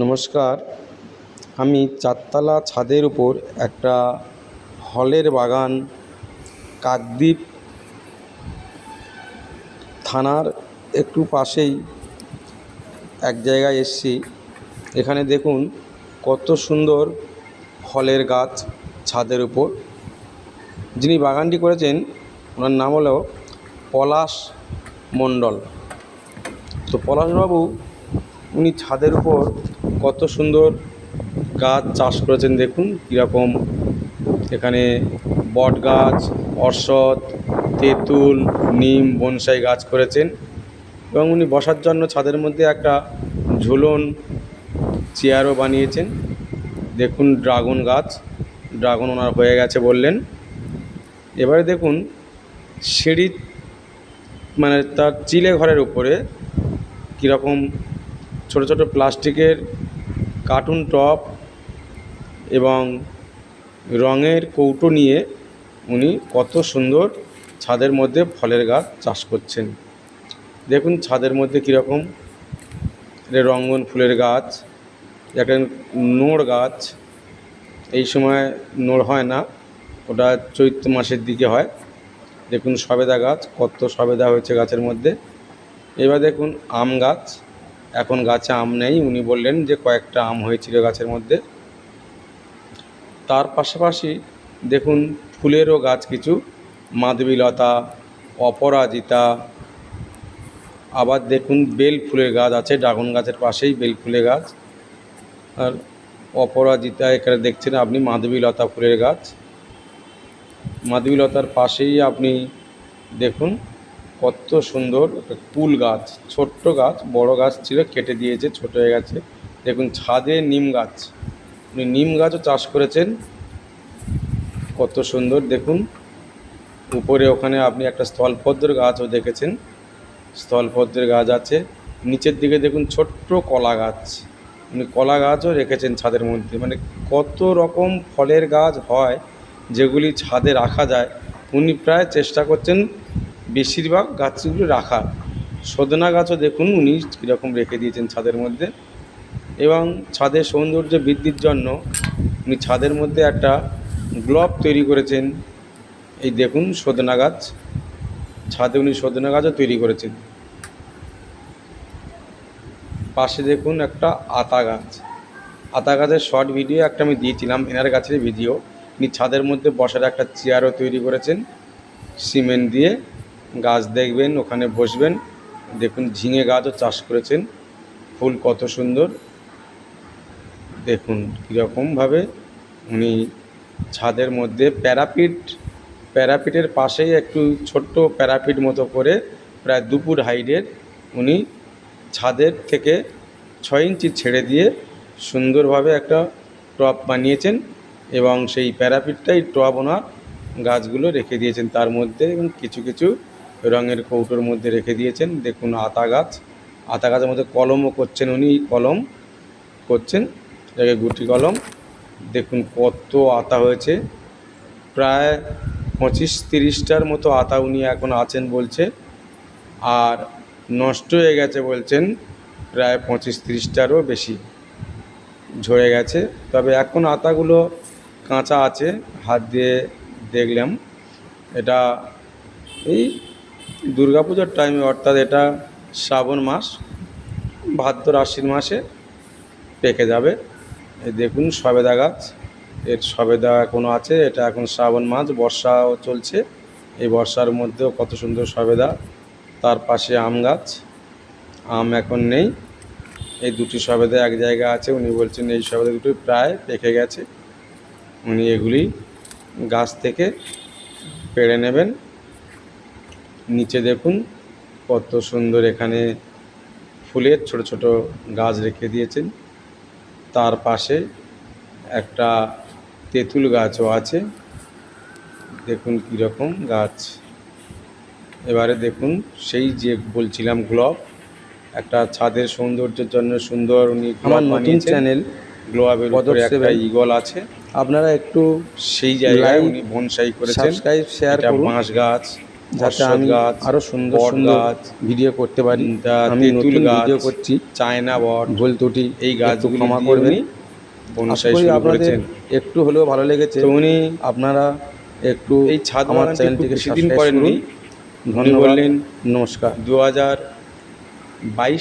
নমস্কার। আমি চারতলা ছাদের উপর একটা হলের বাগান কাকদ্বীপ থানার একটু পাশেই এক জায়গায় এসেছি। এখানে দেখুন কত সুন্দর ফলের গাছ ছাদের উপর। যিনি বাগানটি করেছেন, ওনার নাম হলো পলাশ মণ্ডল। তো পলাশবাবু উনি ছাদের উপর কত সুন্দর গাছ চাষ করেছেন দেখুন, কীরকম। এখানে বট গাছ অশ্বত্থ তেঁতুল, নিম, বনসাই গাছ করেছেন। এবং উনি বসার জন্য ছাদের মধ্যে একটা ঝুলন চেয়ারও বানিয়েছেন। দেখুন ড্রাগন গাছ, ড্রাগন ওনার হয়ে গেছে বললেন। এবারে দেখুন, সিঁড়ি মানে তার চিলে ঘরের উপরে কীরকম ছোটো ছোটো প্লাস্টিকের কার্টুন টপ এবং রঙের কৌটো নিয়ে উনি কত সুন্দর ছাদের মধ্যে ফলের গাছ চাষ করছেন। দেখুন ছাদের মধ্যে কীরকম রঙ্গন ফুলের গাছ, একটা নোড় গাছ। এই সময় নোড় হয় না, ওটা চৈত্র মাসের দিকে হয়। দেখুন সবেদা গাছ, কত সবেদা হয়েছে গাছের মধ্যে। এবার দেখুন আম গাছ। এখন গাছে আম নেই, উনি বললেন যে কয়েকটা আম হয়েছিল গাছের মধ্যে। তার পাশাপাশি দেখুন, ফুলেরও গাছ কিছু, মাধবীলতা, অপরাজিতা, আবার দেখুন, বেল ফুলের গাছ আছে, ড্রাগন গাছের পাশেই বেল ফুলের গাছ। আর অপরাজিতা এখানে দেখছেন আপনি, মাধবীলতা ফুলের গাছ। মাধবীলতার পাশেই আপনি দেখুন কত সুন্দর, একটা কুল গাছ, ছোট্ট গাছ, বড় গাছ ছিল, কেটে দিয়েছে, ছোট হয়ে গেছে। দেখুন, ছাদে নিম গাছ। উনি নিম গাছও চাষ করেছেন। কত সুন্দর, দেখুন। উপরে ওখানে আপনি একটা স্থলপদ্মের গাছও দেখেছেন। স্থলপদ্মের গাছ আছে। নিচের দিকে দেখুন, ছোট্ট কলা গাছ। উনি কলা গাছও রেখেছেন ছাদের মধ্যে। মানে কত রকম ফলের গাছ হয়, যেগুলি ছাদে রাখা যায়। উনি প্রায় চেষ্টা করছেন বেশিরভাগ গাছগুলো রাখার সজনা গাছও দেখুন, উনি কীরকম রেখে দিয়েছেন ছাদের মধ্যে। এবং ছাদের সৌন্দর্য বৃদ্ধির জন্য উনি ছাদের মধ্যে একটা গ্লব তৈরি করেছেন। এই দেখুন সজনা গাছ। ছাদে উনি সজনা গাছও তৈরি করেছেন। পাশে দেখুন একটা আতা গাছ। আতা গাছের শর্ট ভিডিও একটা আমি দিয়েছিলাম, এনার গাছের ভিডিও। উনি ছাদের মধ্যে বসার একটা চেয়ারও তৈরি করেছেন, সিমেন্ট দিয়ে। গাছ দেখবেন, ওখানে বসবেন। দেখুন, ঝিঙে গাছও চাষ করেছেন। ফুল কত সুন্দর। দেখুন, কীরকমভাবে উনি ছাদের মধ্যে প্যারাপিট, প্যারাপিটের পাশেই একটু ছোট্ট প্যারাপিট মতো করে প্রায় দুপুর হাইটের উনি ছাদের থেকে ছয় ইঞ্চি ছেড়ে দিয়ে সুন্দরভাবে একটা টব বানিয়েছেন এবং সেই প্যারাপিটটাই টব ওনার গাছগুলো রেখে দিয়েছেন। তার মধ্যে এবং কিছু কিছু রঙের কৌটোর মধ্যে রেখে দিয়েছেন। দেখুন আতা গাছ। আতা গাছের মধ্যে কলমও করছেন উনি। কলম করছেন, এটাকে গুটি কলম। দেখুন কত আতা হয়েছে। প্রায় পঁচিশ তিরিশটার মতো আতা উনি এখন আছেন বলছে। আর নষ্ট হয়ে গেছে বলছেন, প্রায় পঁচিশ তিরিশটারও বেশি ঝরে গেছে। তবে এখন আতাগুলো কাঁচা আছে। হাত দিয়ে দেখলাম। এটা এই দুর্গাপুজোর টাইমে অর্থাৎ এটা শ্রাবণ মাস, ভাদ্র আশ্বিন মাসে পেকে যাবে। এই দেখুন, সবেদা গাছ, এর সবেদা এখনও আছে, এটা এখন শ্রাবণ মাস, বর্ষাও চলছে। এই বর্ষার মধ্যেও কত সুন্দর সবেদা, তার পাশে আম গাছ, আম এখন নেই। এই দুটি সবেদা এক জায়গা আছে, উনি বলছেন এই সবেদা দুটো প্রায় পেকে গেছে। উনি এগুলি গাছ থেকে পেড়ে নেবেন। নিচে দেখুন কত সুন্দর এখানে ফুলের ছোট ছোট গাছ রেখে দিয়েছেন। তার পাশে একটা তেঁতুল গাছও আছে। দেখুন কীরকম গাছ। এবারে দেখুন সেই যে বলছিলাম গ্লোব একটা ছাদের সৌন্দর্যের জন্য সুন্দর উনি আমার নতুন চ্যানেল গ্লোয়াবের উপরে একটা ইগল আছে। আপনারা একটু সেই জায়গায় উনি বনসাই করেছেন। সাবস্ক্রাইব শেয়ার করুন। বাঁশ গাছ। যাতে আমি আরও আরও সুন্দর সুন্দর ভিডিও করতে পারি। আমি নতুন ভিডিও করছি। চায়না বট ভুল ত্রুটি এই গাছ ক্ষমা করবেন। আপনাদের একটু হলেও ভালো লেগেছে। উনি আপনারা একটু এই ছাদ আমার চ্যানেলটিকে সেদিন করেননি। করুন। ধন্যবাদ। বললেন নমস্কার। দু হাজার বাইশ